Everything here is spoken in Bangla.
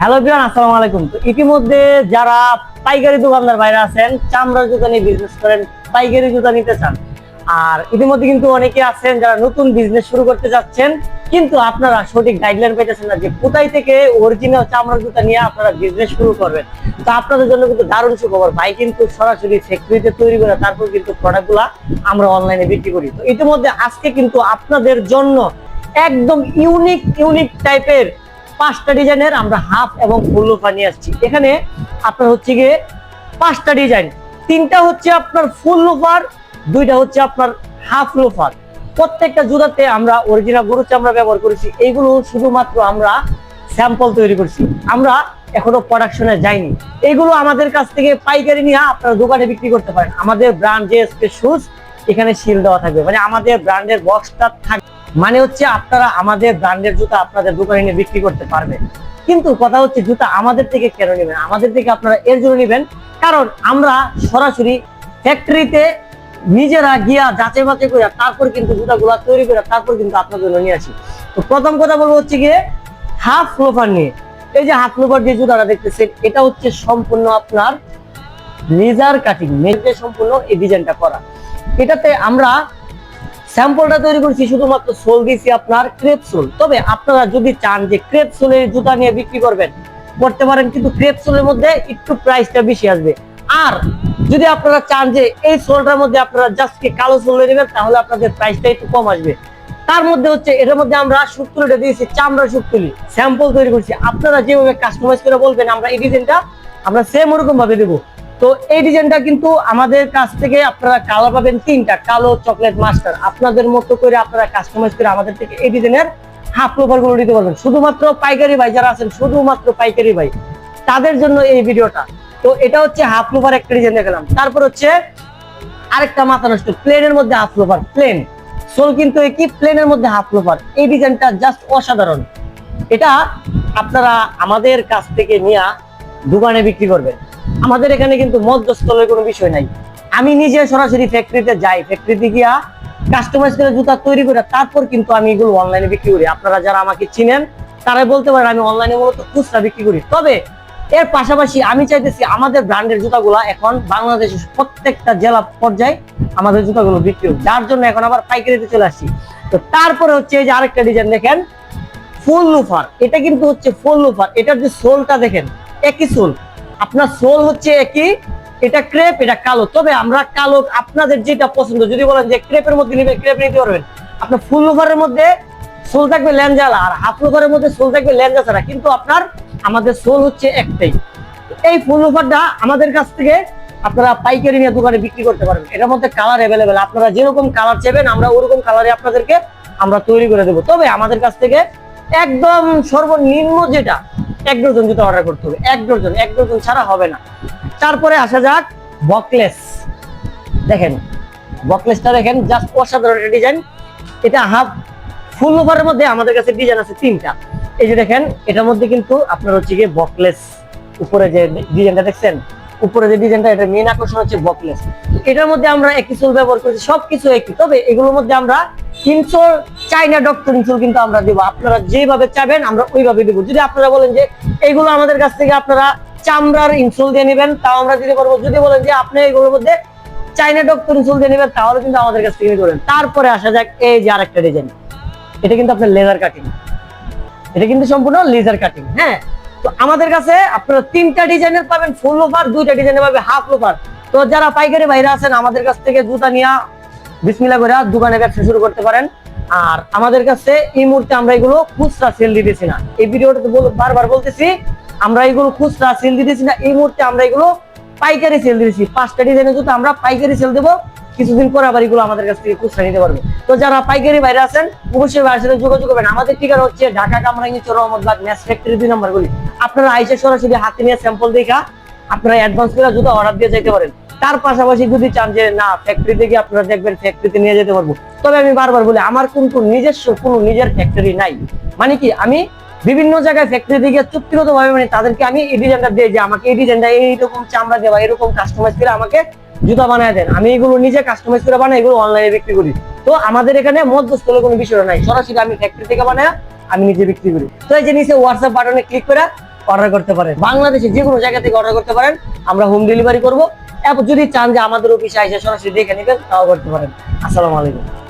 হ্যালো বিয়ান আসসালামু আলাইকুম। তো ইতিমধ্যে যারা পাইকারি দোকানদার বাইরে আছেন, চামড়ার জুতা নিয়ে বিজনেস করেন, পাইকারি জুতা নিতে চান। আর ইতিমধ্যে কিন্তু অনেকে আছেন যারা নতুন বিজনেস শুরু করতে যাচ্ছেন, কিন্তু আপনারা সঠিক গাইডলাইন পেতেছেন না যে কোথায় থেকে অরিজিনাল চামড়ার জুতা নিয়ে আপনারা বিজনেস শুরু করবেন। তো আপনাদের জন্য কিন্তু দারুণ সুখবর, ভাই কিন্তু সরাসরি ফ্যাক্টরিতে তৈরি করে তারপর কিন্তু প্রোডাক্টগুলা আমরা অনলাইনে বিক্রি করি। তো ইতিমধ্যে আজকে কিন্তু আপনাদের জন্য একদম ইউনিক ইউনিক টাইপের পাঁচটা ডিজাইনের আমরা হাফ এবং ফুল লোফার নিয়ে আসছি। এখানে আপনার হচ্ছে গিয়ে পাঁচটা ডিজাইন। তিনটা হচ্ছে আপনার ফুল লোফার, দুইটা হচ্ছে আপনার হাফ লোফার। প্রত্যেকটা জুতাতে আমরা অরিজিনাল গরু চামড়া ব্যবহার করেছি। এইগুলো শুধুমাত্র আমরা স্যাম্পল তৈরি করছি। আমরা এখনও প্রোডাকশনে যাইনি। এইগুলো আমাদের কাছ থেকে পাইকারি নিয়ে আপনারা দোকানে বিক্রি করতে পারেন। আমাদের ব্র্যান্ড যে শুজ এখানে সিল দেওয়া থাকবে। মানে আমাদের ব্র্যান্ডের বক্সটা থাকবে মানে হচ্ছে আপনারা আমাদের ব্র্যান্ডের জুতা আপনাদের দোকানে নিয়ে বিক্রি করতে পারবেন। কিন্তু কথা হচ্ছে জুতা আমাদের থেকে কেন নেবেন? আমাদের থেকে আপনারা এর জন্য নেবেন কারণ আমরা সরাসরি ফ্যাক্টরিতে নিজেরা গিয়া যাচাই বাছাই করে তারপর কিন্তু জুতাগুলা তৈরি করে তারপর কিন্তু আপনার জন্য নিয়ে আসি। তো প্রথম কথা বলব হচ্ছে গিয়ে হাফ লোফার নিয়ে। এই যে হাফ লোফার যে জুতাটা দেখতেছেন, এটা হচ্ছে সম্পূর্ণ আপনার লেজার কাটিং, মেজে সম্পূর্ণ এই ডিজাইনটা করা। এটাতে আমরা স্যাম্পলটা তৈরি করছি শুধুমাত্র সোল দিয়েছি আপনার ক্রেপ সোল। তবে আপনারা যদি চান যে ক্রেপ সোলের জুতা নিয়ে বিক্রি করবেন, করতে পারেন, কিন্তু ক্রেপ সোলের মধ্যে একটু প্রাইসটা বেশি আসবে। আর যদি আপনারা চান যে এই সোলটার মধ্যে আপনারা জাস্ট কি কালো সোল নেবেন, তাহলে আপনাদের প্রাইসটা একটু কম আসবে। তার মধ্যে হচ্ছে, এটার মধ্যে আমরা সুতুলিটা দিয়েছি, চামড়া সুতুলি স্যাম্পল তৈরি করছি। আপনারা যেভাবে কাস্টমাইজ করে বলবেন, আমরা এই ডিজাইনটা আমরা সেম ওরকম ভাবে দেবো। তো এই ডিজাইনটা কিন্তু আমাদের কাছ থেকে আপনারা কালার পাবেন তিনটা, কালো চকলেট মাস্টার আপনাদের মতো করে আপনারা কাস্টমাইজ করে আমাদের থেকে এই ডিজাইনের হাফ লোভারগুলো দিতে পারবেন। শুধুমাত্র পাইকারি ভাই যারা আছেন, শুধুমাত্র পাইকারি ভাই, তাদের জন্য এই ভিডিওটা। তো এটা হচ্ছে হাফ লোভার একটা ডিজাইন দেখালাম। তারপর হচ্ছে আরেকটা মাথা নষ্ট প্লেনের মধ্যে হাফ লোভার প্লেন সোল কিন্তু একই প্লেনের মধ্যে হাফ লোভার এই ডিজাইনটা জাস্ট অসাধারণ। এটা আপনারা আমাদের কাছ থেকে নিয়ে দোকানে বিক্রি করবেন। আমাদের এখানে কিন্তু মধ্যস্থলের কোনো বিষয় নাই। আমি নিজে সরাসরি ফ্যাক্টরিতে যাই ফ্যাক্টরিতে গিয়া কাস্টমাইজ করে জুতা তৈরি করে তারপর কিন্তু আমি এগুলো অনলাইনে বিক্রি করি। আপনারা যারা আমাকে চিনেন, তারাই বলতে পারেন আমি অনলাইনে মূলত খুচরা বিক্রি করি। তবে এর পাশাপাশি আমি চাইতেছি আমাদের ব্র্যান্ডের জুতাগুলো এখন বাংলাদেশের প্রত্যেকটা জেলা পর্যায়ে আমাদের জুতাগুলো বিক্রি হোক। যার জন্য এখন আবার পাইকারিতে চলে আসছি। তো তারপরে হচ্ছে এই যে আরেকটা ডিজাইন দেখেন, ফুল লুফার এটা কিন্তু হচ্ছে ফুল লুফার এটার যে সোলটা দেখেন, একই সোল। আপনার সোল হচ্ছে একই এটা ক্রেপ এটা কালো। তবে আমরা কালো আপনাদের যেটা পছন্দ, যদি বলেন যে ক্রেপের মধ্যে নিবে ক্রেপ নিতে পারবেন। আপনার ফুল লুফারের মধ্যে সোল থাকবে ল্যাঞ্জালা, আর হাফ লুফারের মধ্যে সোল থাকবে ল্যাঞ্জা ছাড়া। কিন্তু আপনার, আমাদের সোল হচ্ছে একটাই। এই ফুল লুফারটা আমাদের কাছ থেকে আপনারা পাইকারি নিয়ে দোকানে বিক্রি করতে পারবেন। এটার মধ্যে কালার অ্যাভেলেবেল আপনারা যেরকম কালার চাইবেন আমরা ওরকম কালারে আপনাদেরকে আমরা তৈরি করে দেবো। তবে আমাদের কাছ থেকে একদম সর্বনিম্ন যেটা এক ডজন জুতো অর্ডার করতে হবে। এক ডজন এক ডজন ছাড়া হবে না। তারপরে আসা যাক বকলেস। দেখেন, বকলেসটা দেখেন জাস্ট অসাধারণ একটা ডিজাইন এটা হাফ ফুল ওভারের মধ্যে আমাদের কাছে ডিজাইন আছে তিনটা। এই যে দেখেন, এটার মধ্যে কিন্তু আপনার হচ্ছে গিয়ে বকলেস। উপরে যে ডিজাইনটা দেখছেন, উপরে যে ডিজাইনটা এটা মেন আকর্ষণ হচ্ছে বকলেস। এটার মধ্যে আমরা একই চুল ব্যবহার করছি, সবকিছু একই। তবে এগুলোর মধ্যে আমরা ইনসোল চাইনা ডক্টর ইনসোল কিন্তু আমরা দেবো। আপনারা যেভাবে চাবেন, আমরা ওইভাবে দেবো। যদি আপনারা বলেন যে এইগুলো আমাদের কাছ থেকে আপনারা চামড়ার ইনসোল দিয়ে নেবেন, তাও আমরা দিতে পারব। যদি বলেন যে আপনি এগুলোর মধ্যে চাইনা ডক্টর ইনসোল দিয়ে নেবেন, তাহলে কিন্তু আমাদের কাছ থেকে পারবেন তারপরে আসা যাক এই যে আরেকটা ডিজাইন এটা কিন্তু আপনার লেজার কাটিং এটা কিন্তু সম্পূর্ণ লেজার কাটিং হ্যাঁ? তো আমাদের কাছে আপনারা তিনটা ডিজাইনের পাবেন ফুল ওভার দুইটা ডিজাইনের পাবেন হাফ ওভার তো যারা পাইকারি বাইরে আছেন, আমাদের কাছ থেকে জুতা নিয়ে বিসমিল্লা করে দোকানে ব্যবসা শুরু করতে পারেন। আর আমাদের কাছে এই মুহূর্তে আমরা এগুলো খুচরা সেল দিতেছি না। এই ভিডিওটা বারবার বলতেছি, আমরা এগুলো খুচরা সেল দিতেছি না। এই মুহূর্তে আমরা এগুলো পাইকারি সেল দিতেছি। পাঁচটা ডিজাইনের জুতো আমরা পাইকারি সেল দেবো, কিছুদিন পর আবার এগুলো আমাদের কাছ থেকে খুচরা নিতে পারবে। তো যারা পাইকারি বাইরে আছেন, অবশ্যই বাইরের সাথে যোগাযোগ করবেন। আমাদের ঠিকানা হচ্ছে ঢাকা কামরাঙ্গি চোর রহমদবাদ ম্যাচ ফ্যাক্টরি দুই নম্বর গুলি। আপনারা আইসে সরাসরি হাতে নিয়ে স্যাম্পল দেখা, আপনারা অ্যাডভান্স করে জুতো অর্ডার দিয়ে যেতে পারেন। তার পাশাপাশি যদি চান যে, না ফ্যাক্টরি থেকে আপনারা দেখবেন ফ্যাক্টরিতে নিয়ে যেতে পারব। তবে আমি বারবার বলি, আমার কিন্তু নিজস্ব, কোনো নিজের ফ্যাক্টরি নাই। মানে কি, আমি বিভিন্ন জায়গায় ফ্যাক্টরি থেকে চুক্তিগত ভাবে মানে তাদেরকে আমি এই ডিজাইনটা দিয়ে যে, আমাকে এই ডিজাইনটা এইরকম চামড়া দেওয়া এরকম কাস্টমাইজ করে আমাকে জুতা বানায় দেন। আমি এগুলো নিজে কাস্টমাইজ করে বানাই, এগুলো অনলাইনে বিক্রি করি। তো আমাদের এখানে মধ্যস্থলের কোনো বিষয় নাই। সরাসরি আমি ফ্যাক্টরি থেকে বানায় আমি নিজে বিক্রি করি। তো এই যে নিচে হোয়াটসঅ্যাপ বাটনে ক্লিক করে অর্ডার করতে পারেন। বাংলাদেশে যে কোনো জায়গা থেকে অর্ডার করতে পারেন। আমরা হোম ডেলিভারি করব। যদি চান যে আমাদের অফিসে এসে সরাসরি দেখে নেবেন তাও করতে পারেন। আসসালামু আলাইকুম।